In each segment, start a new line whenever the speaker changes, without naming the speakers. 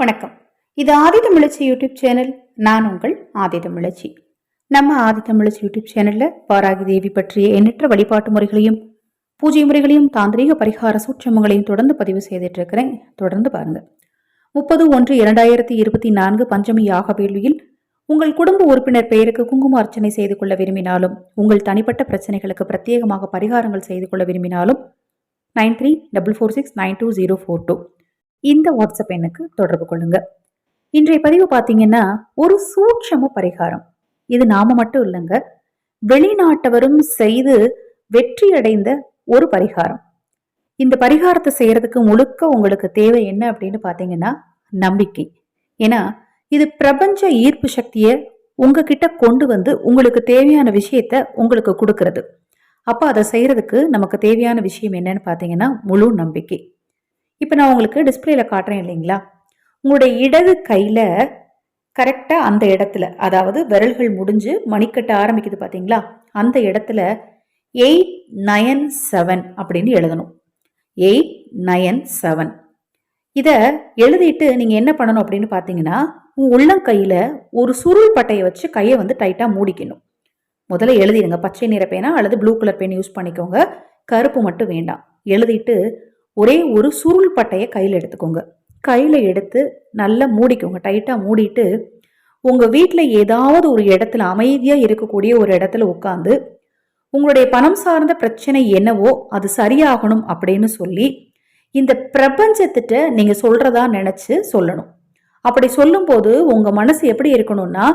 வணக்கம். இது ஆதிதமிழச்சி YouTube channel. நான் உங்கள் ஆதிதமிழச்சி நம்ம ஆதிதமிழச்சி யூடியூப் சேனல்ல வாராகி தேவி பற்றிய எண்ணற்ற வழிபாட்டு முறைகளையும் பூஜை முறைகளையும் தாந்திரீக பரிகார சூட்சமங்களையும் தொடர்ந்து பதிவு செய்துட்டு இருக்கிறேன் தொடர்ந்து பாருங்க. முப்பது ஒன்று இரண்டாயிரத்தி இருபத்தி நான்கு பஞ்சமி யாக வேள்வியில் உங்கள் குடும்ப உறுப்பினர் பெயருக்கு குங்கும அர்ச்சனை செய்து கொள்ள விரும்பினாலும் உங்கள் தனிப்பட்ட பிரச்சனைகளுக்கு பிரத்யேகமாக பரிகாரங்கள் செய்து கொள்ள விரும்பினாலும் nine three double four six nine two zero four two. இந்த வாட்ஸ்அப் எண்ணுக்கு தொடர்பு கொள்ளுங்க. இன்றைய பதிவு பார்த்தீங்கன்னா ஒரு சூட்சம பரிகாரம். இது நாம மட்டும் இல்லைங்க. வெளிநாட்டவரும் செய்து வெற்றி அடைந்த ஒரு பரிகாரம். இந்த பரிகாரத்தை செய்யறதுக்கு முழுக்க உங்களுக்கு தேவை என்ன அப்படின்னு பார்த்தீங்கன்னா நம்பிக்கை. ஏன்னா இது பிரபஞ்ச ஈர்ப்பு சக்தியை உங்ககிட்ட கொண்டு வந்து உங்களுக்கு தேவையான விஷயத்த உங்களுக்கு கொடுக்கறது. அப்போ அதை செய்யறதுக்கு நமக்கு தேவையான விஷயம் என்னன்னு பார்த்தீங்கன்னா முழு நம்பிக்கை. இப்போ நான் உங்களுக்கு டிஸ்பிளேல காட்டுறேன் இல்லைங்களா? உங்களுடைய இடது கையில் கரெக்டாக அந்த இடத்துல அதாவது விரல்கள் முடிஞ்சு மணிக்கட்ட ஆரம்பிக்குது பார்த்தீங்களா அந்த இடத்துல எயிட் நயன் செவன் அப்படின்னு எழுதணும். எயிட் நயன் செவன் இதை எழுதிட்டு நீங்கள் என்ன பண்ணணும் அப்படின்னு பார்த்தீங்கன்னா உங்கள் உள்ளங்கையில் ஒரு சுருள் பட்டையை வச்சு கையை வந்து டைட்டாக மூடிக்கணும். முதல்ல எழுதிடுங்க. பச்சை நிற பேனா அல்லது ப்ளூ கலர் பேன் யூஸ் பண்ணிக்கோங்க. கருப்பு மட்டும் வேண்டாம். எழுதிட்டு ஒரே ஒரு சுருள் பட்டையை கையில் எடுத்துக்கோங்க. கையில் எடுத்து நல்லா மூடிக்கோங்க. டைட்டாக மூடிட்டு உங்கள் வீட்டில் ஏதாவது ஒரு இடத்துல அமைதியாக இருக்கக்கூடிய ஒரு இடத்துல உட்காந்து உங்களுடைய பணம் சார்ந்த பிரச்சனை என்னவோ அது சரியாகணும் அப்படின்னு சொல்லி இந்த பிரபஞ்சத்திட்ட நீங்கள் சொல்கிறதா நினச்சி சொல்லணும். அப்படி சொல்லும்போது உங்கள் மனசு எப்படி இருக்கணும்னா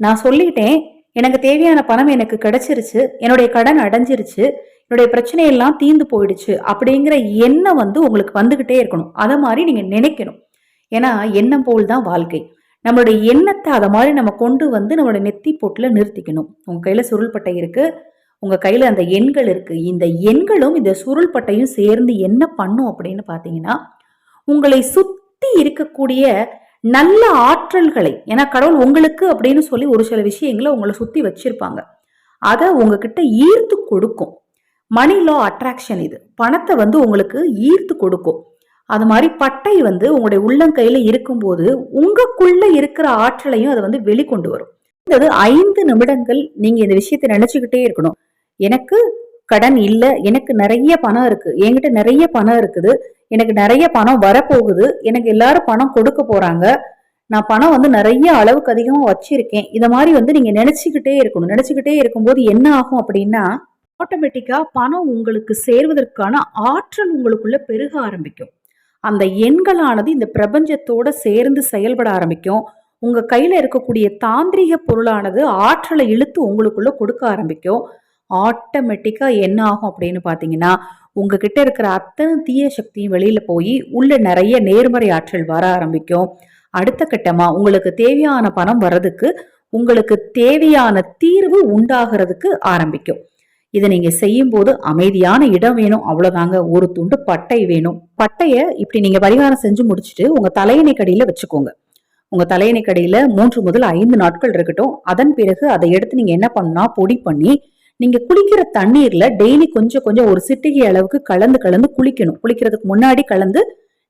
நான் சொல்லிட்டேன் எனக்கு தேவையான பணம் எனக்கு கிடைச்சிருச்சு என்னுடைய கடன் அடைஞ்சிருச்சு என்னுடைய பிரச்சனையெல்லாம் தீந்து போயிடுச்சு அப்படிங்கிற எண்ணம் வந்து உங்களுக்கு வந்துக்கிட்டே இருக்கணும். அதை மாதிரி நீங்கள் நினைக்கணும். ஏன்னா எண்ணம் போல் தான் வாழ்க்கை. நம்மளுடைய எண்ணத்தை அதை மாதிரி நம்ம கொண்டு வந்து நம்மளோட நெத்தி போட்டில் நிறுத்திக்கணும். உங்கள் கையில் சுருள்பட்டை இருக்குது உங்கள் கையில் அந்த எண்கள் இருக்குது இந்த எண்களும் இந்த சுருள்பட்டையும் சேர்ந்து என்ன பண்ணும் அப்படின்னு பார்த்தீங்கன்னா உங்களை சுற்றி இருக்கக்கூடிய நல்ல ஆற்றல்களை ஏன்னா கடவுள் உங்களுக்கு அப்படின்னு சொல்லி ஒரு சில விஷயங்களை உங்களை சுற்றி வச்சிருப்பாங்க. அதை உங்ககிட்ட ஈர்த்து கொடுக்கும். மணி லா அட்ராக்ஷன் இது. பணத்தை வந்து உங்களுக்கு ஈர்த்து கொடுக்கும். அது மாதிரி பட்டை வந்து உங்களுடைய உள்ளங்கையில் இருக்கும்போது உங்களுக்குள்ள இருக்கிற ஆற்றலையும் அதை வந்து வெளிக்கொண்டு வரும். அதாவது ஐந்து நிமிடங்கள் நீங்கள் இந்த விஷயத்தை நினச்சிக்கிட்டே இருக்கணும். எனக்கு கடன் இல்லை எனக்கு நிறைய பணம் இருக்கு என்கிட்ட நிறைய பணம் இருக்குது எனக்கு நிறைய பணம் வரப்போகுது எனக்கு எல்லாரும் பணம் கொடுக்க போறாங்க நான் பணம் வந்து நிறைய அளவுக்கு அதிகமாக வச்சிருக்கேன். இதை மாதிரி வந்து நீங்கள் நினச்சிக்கிட்டே இருக்கணும். நினச்சிக்கிட்டே இருக்கும்போது என்ன ஆகும் அப்படின்னா ஆட்டோமேட்டிக்காக பணம் உங்களுக்கு சேர்வதற்கான ஆற்றல் உங்களுக்குள்ள பெருக ஆரம்பிக்கும். அந்த எண்களானது இந்த பிரபஞ்சத்தோட சேர்ந்து செயல்பட ஆரம்பிக்கும். உங்கள் கையில் இருக்கக்கூடிய தாந்திரிக பொருளானது ஆற்றலை இழுத்து உங்களுக்குள்ளே கொடுக்க ஆரம்பிக்கும். ஆட்டோமேட்டிக்காக என்ன ஆகும் அப்படின்னு பார்த்தீங்கன்னா உங்ககிட்ட இருக்கிற அத்தனை தீய சக்தியும் வெளியில் போய் உள்ள நிறைய நேர்மறை ஆற்றல் வர ஆரம்பிக்கும். அடுத்த கட்டமாக உங்களுக்கு தேவையான பணம் வர்றதுக்கு உங்களுக்கு தேவையான தீர்வு உண்டாகிறதுக்கு ஆரம்பிக்கும். இதை நீங்க செய்யும் போது அமைதியான இடம் வேணும் அவ்வளவுதாங்க. ஒரு துண்டு பட்டை வேணும். பட்டைய இப்படி நீங்க பரிகாரம் செஞ்சு முடிச்சுட்டு உங்க தலையணை கடியில வச்சுக்கோங்க. உங்க தலையணை கடியில மூன்று முதல் ஐந்து நாட்கள் இருக்கட்டும். அதன் பிறகு அதை எடுத்து நீங்க என்ன பண்ணா பொடி பண்ணி நீங்க குளிக்கிற தண்ணீர்ல டெய்லி கொஞ்சம் கொஞ்சம் ஒரு சிட்டிகை அளவுக்கு கலந்து கலந்து குளிக்கணும். குளிக்கிறதுக்கு முன்னாடி கலந்து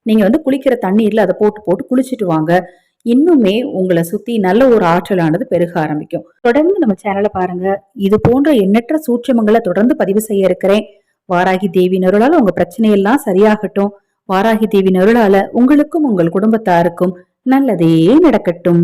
நீங்க வந்து குளிக்கிற தண்ணீர்ல அதை போட்டு போட்டு குளிச்சுட்டு வாங்க. இன்னுமே உங்களை சுத்தி நல்ல ஒரு ஆற்றலானது பெருக ஆரம்பிக்கும். தொடர்ந்து நம்ம சேனலை பாருங்க. இது போன்ற எண்ணற்ற சூட்சமங்களை தொடர்ந்து பதிவு செய்ய இருக்கிறேன். வாராகி தேவி நருளால உங்க பிரச்சனையெல்லாம் சரியாகட்டும். வாராகி தேவி நருளால உங்களுக்கும் உங்கள் குடும்பத்தாருக்கும் நல்லதே நடக்கட்டும்.